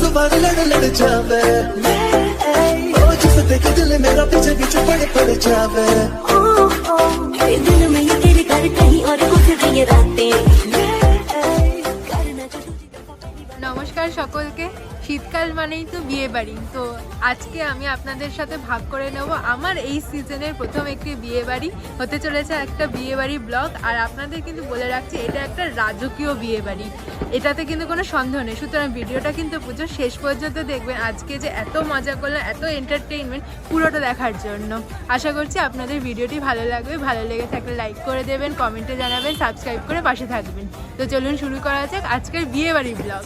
सवारी लड़ लड़ जावे ओ पीछे पीछे पड़ पड़ जावे मेरे दिल में ये तेरे घर कहीं और गुजर ये रातें। নমস্কার সকলকে শীতকাল মানেই তো বিয়ে বাড়ি। তো আজকে আমি আপনাদের সাথে ভাগ করে নেব আমার এই সিজনের প্রথম একটি বিয়ে বাড়ি। হতে চলেছে একটা বিয়ে বাড়ি ব্লগ আর আপনাদের কিন্তু বলে রাখছি এটা একটা রাজকীয় বিয়ে বাড়ি। এটাতে কিন্তু কোনো সন্দেহ নেই। সুতরাং ভিডিওটা কিন্তু পুজোর শেষ পর্যন্ত দেখবেন। আজকে যে এত মজা করলাম, এত এন্টারটেইনমেন্ট পুরোটা দেখার জন্য। আশা করছি আপনাদের ভিডিওটি ভালো লাগবে। ভালো লেগে থাকলে লাইক করে দেবেন কমেন্টে জানাবেন সাবস্ক্রাইব করে পাশে থাকবেন। তো চলুন শুরু করা যাক আজকের বিয়ে বাড়ি ব্লগ।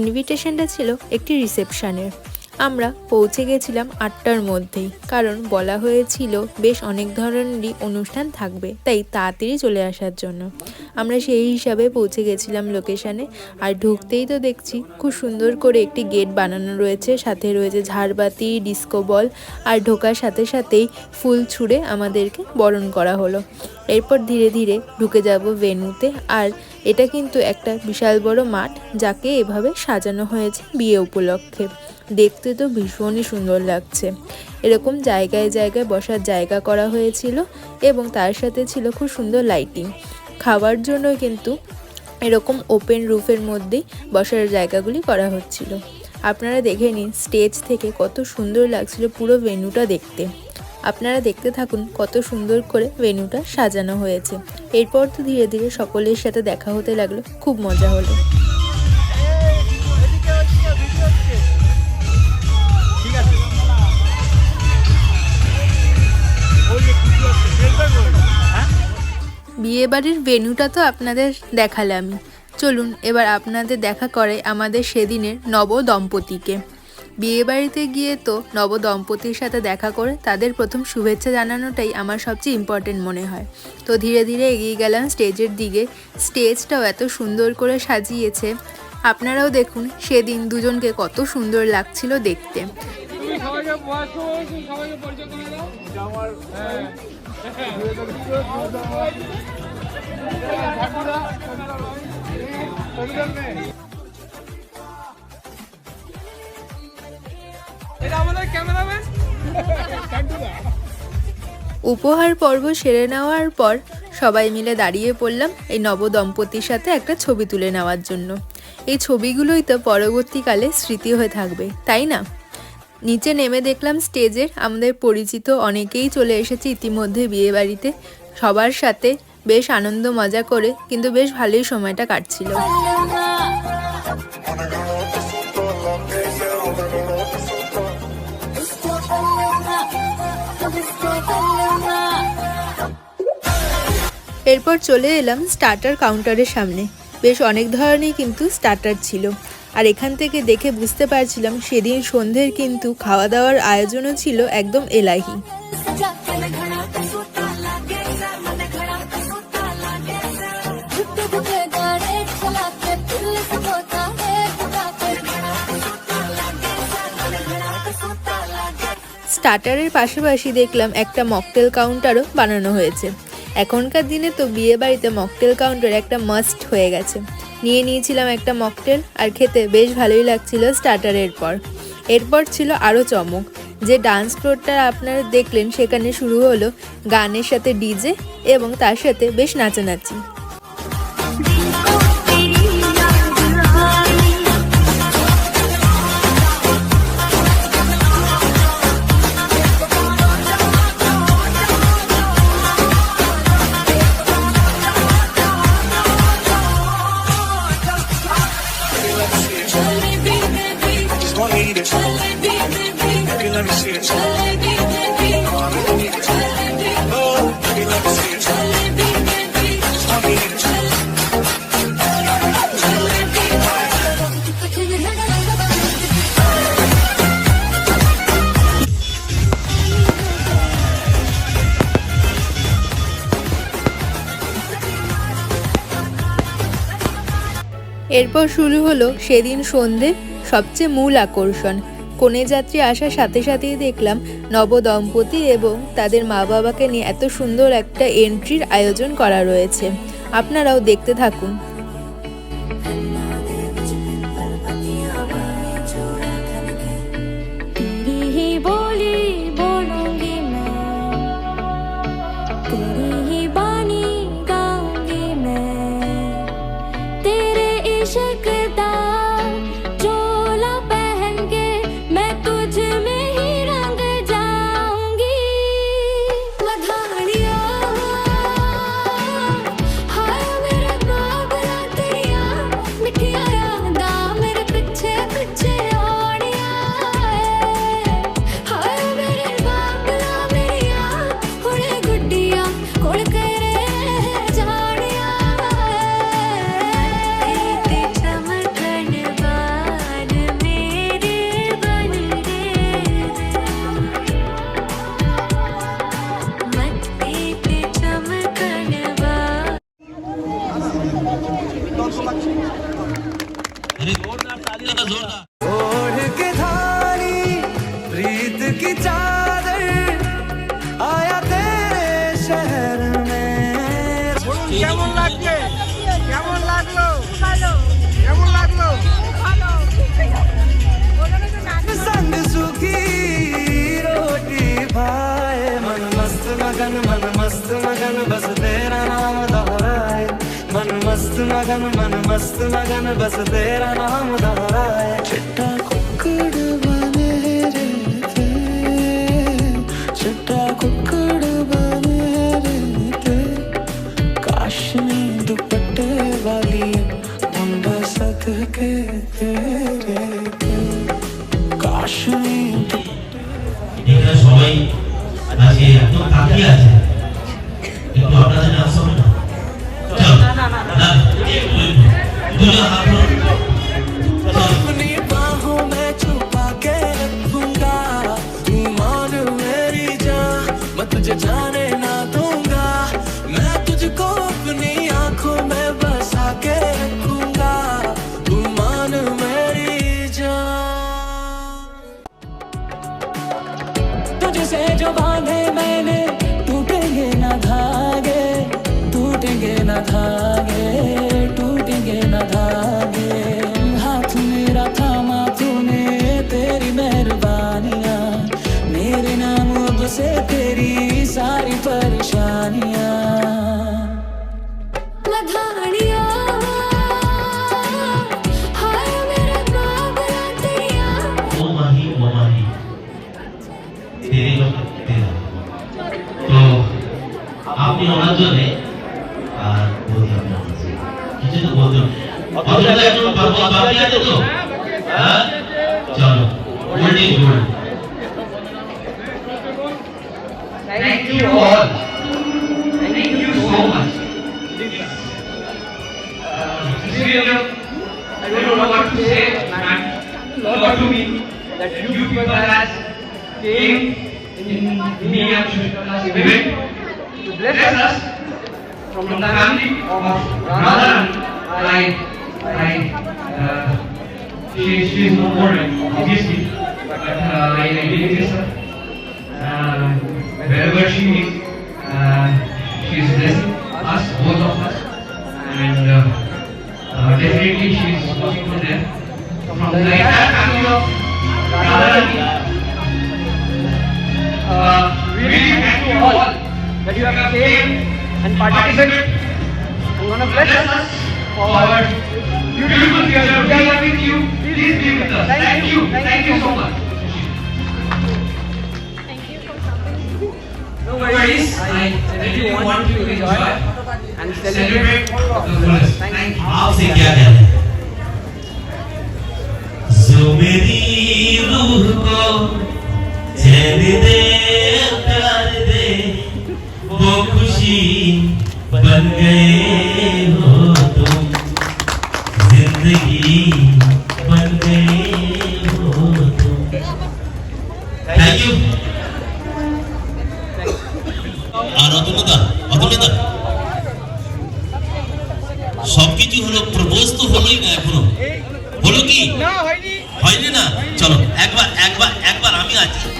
ইনভিটেশনটা ছিল একটি রিসেপশনের আমরা পৌঁছে গেছিলাম আটটার মধ্যেই, কারণ বলা হয়েছিল বেশ অনেক ধরনেরই অনুষ্ঠান থাকবে, তাই তাড়াতাড়ি চলে আসার জন্য। আমরা সেই হিসাবে পৌঁছে গেছিলাম লোকেশানে আর ঢুকতেই তো দেখছি খুব সুন্দর করে একটি গেট বানানো রয়েছে, সাথে রয়েছে ঝাড়বাতি ডিস্কো বল আর ঢোকার সাথে সাথেই ফুল ছুঁড়ে আমাদেরকে বরণ করা হলো। এরপর ধীরে ধীরে ঢুকে যাব ভেন্যুতে আর এটা কিন্তু একটা বিশাল বড় মাঠ যাকে এভাবে সাজানো হয়েছে বিয়ে উপলক্ষে। দেখতে তো ভীষণই সুন্দর লাগছে। এরকম জায়গায় জায়গায় বসার জায়গা করা হয়েছিল এবং তার সাথে ছিল খুব সুন্দর লাইটিং খাওয়ার জন্য কিন্তু এরকম ওপেন রুফের মধ্যেই বসার জায়গাগুলি করা হচ্ছিল। আপনারা দেখে নিন স্টেজ থেকে কত সুন্দর লাগছিল পুরো ভেন্যুটা দেখতে। আপনারা দেখতে থাকুন কত সুন্দর করে ভেন্যুটা সাজানো হয়েছে। এরপর তো ধীরে ধীরে সকলের সাথে দেখা হতে লাগল, খুব মজা হলো। বিয়ে বাড়ির ভেন্যুটা তো আপনাদের দেখালামই চলুন, এবার আপনাদের দেখা করে আমাদের সেদিনের নব দম্পতিকে বিয়ে বাড়িতে গিয়ে তো নব দম্পতির সাথে দেখা করে তাদের প্রথম শুভেচ্ছা জানানোটাই আমার সবচেয়ে ইম্পর্টেন্ট মনে হয়। তো ধীরে ধীরে এগিয়ে গেলাম স্টেজের দিকে। স্টেজটাও এত সুন্দর করে সাজিয়েছে। আপনারাও দেখুন সেদিন দুজনকে কত সুন্দর লাগছিল দেখতে। উপহার পর্ব সেরে নেওয়ার পর সবাই মিলে দাঁড়িয়ে পড়লাম এই নব দম্পতির সাথে একটা ছবি তুলে নেওয়ার জন্য। এই ছবিগুলোই তো পরবর্তীকালে স্মৃতি হয়ে থাকবে, তাই না? নিচে নেমে দেখলাম স্টেজের আমাদের পরিচিত অনেকেই চলে এসেছে ইতিমধ্যে বিয়ে বাড়িতে সবার সাথে বেশ আনন্দ মজা করে, কিন্তু বেশ ভালোই সময়টা কাটছিল। এরপর চলে এলাম স্টার্টার কাউন্টারের সামনে। বেশ অনেক ধরনেরই কিন্তু স্টার্টার ছিল। আর এখান থেকে দেখে বুঝতে পারছিলাম সেদিন সন্ধ্যের কিন্তু খাওয়া দাওয়ার আয়োজনও ছিল একদম এলাহি। স্টার্টারের পাশাপাশি দেখলাম একটা মকটেল কাউন্টারও বানানো হয়েছে। এখনকার দিনে তো বিয়ে বাড়িতে মকটেল কাউন্টার একটা মাস্ট হয়ে গেছে। নিয়ে নিয়েছিলাম একটা মকটেল আর খেতে বেশ ভালোই লাগছিল স্টার্টারের পর। এরপর ছিল আরও চমক। যে ডান্স ফ্লোরটা আপনারা দেখলেন সেখানে শুরু হলো গানের সাথে ডিজে এবং তার সাথে বেশ নাচানাচি। এরপর শুরু হলো সেদিন সন্ধে সবচেয়ে মূল আকর্ষণ। কনে যাত্রী আসার সাথে সাথেই দেখলাম নবদম্পতি এবং তাদের মা বাবাকে নিয়ে এত সুন্দর একটা এন্ট্রির আয়োজন করা রয়েছে। আপনারাও দেখতে থাকুন। गगन मन मस्त मगन बस तेरा नाम दोहराए चिट्टा বলতে আর বলতে হবে কিছু তো বলতে হবে চলো গোল্ডিং gold Thank you all. Thank you so much. Uh, I don't know what to say, man. Lord to me that you people has came in me and Shukala's event to bless us from the family of Radharan, I, I, uh, she, she is no more, obviously, but uh, I identify with her. Uh, wherever she is, uh, she is blessing us, both of us. क्या कहना है? जो मेरी रूह को चैन दे, प्यार दे, वो खुशी बन गए। হয়নি? না চলো একবার একবার একবার আমি আছি।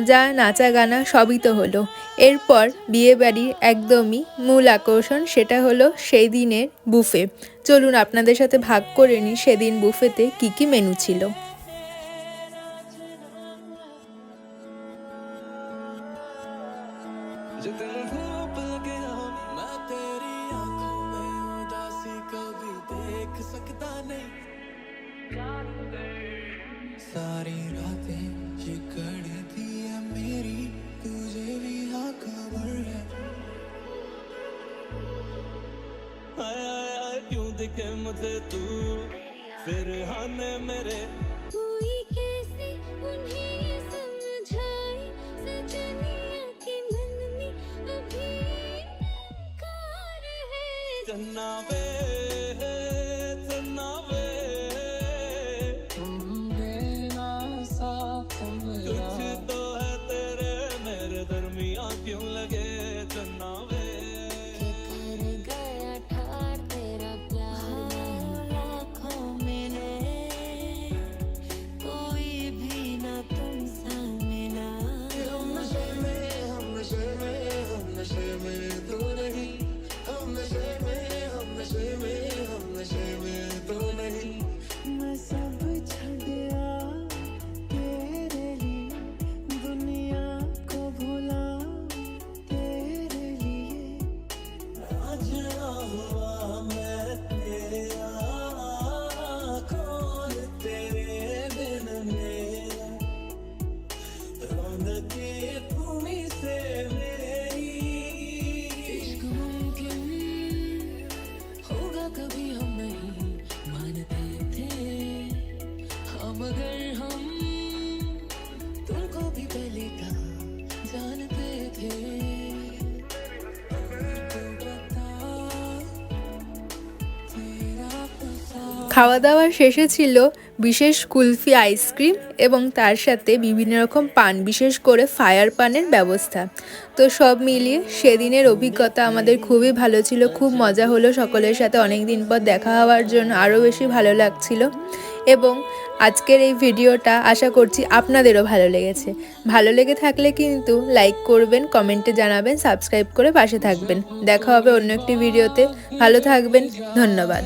মজা নাচা গানা সবই তো হলো। এরপর বিয়েবাড়ির একদমই মূল আকর্ষণ সেটা হলো সেই দিনের বুফে। চলুন আপনাদের সাথে ভাগ করে নিই সেদিন বুফেতে কী কী মেনু ছিল। दर्द के मुझे तू फिर हाने मेरे খাওয়া দাওয়া শেষে ছিল বিশেষ কুলফি আইসক্রিম এবং তার সাথে বিভিন্ন রকম পান, বিশেষ করে ফায়ার পানের ব্যবস্থা। তো সব মিলিয়ে সেদিনের অভিজ্ঞতা আমাদের খুবই ভালো ছিল, খুব মজা হলো সকলের সাথে অনেক দিন পর দেখা হওয়ার জন্য আরও বেশি ভালো লাগছিল। এবং আজকের এই ভিডিওটা আশা করছি আপনাদেরও ভালো লেগেছে। ভালো লেগে থাকলে কিন্তু লাইক করবেন, কমেন্টে জানাবেন, সাবস্ক্রাইব করে পাশে থাকবেন। দেখা হবে অন্য একটি ভিডিওতে। ভালো থাকবেন, ধন্যবাদ।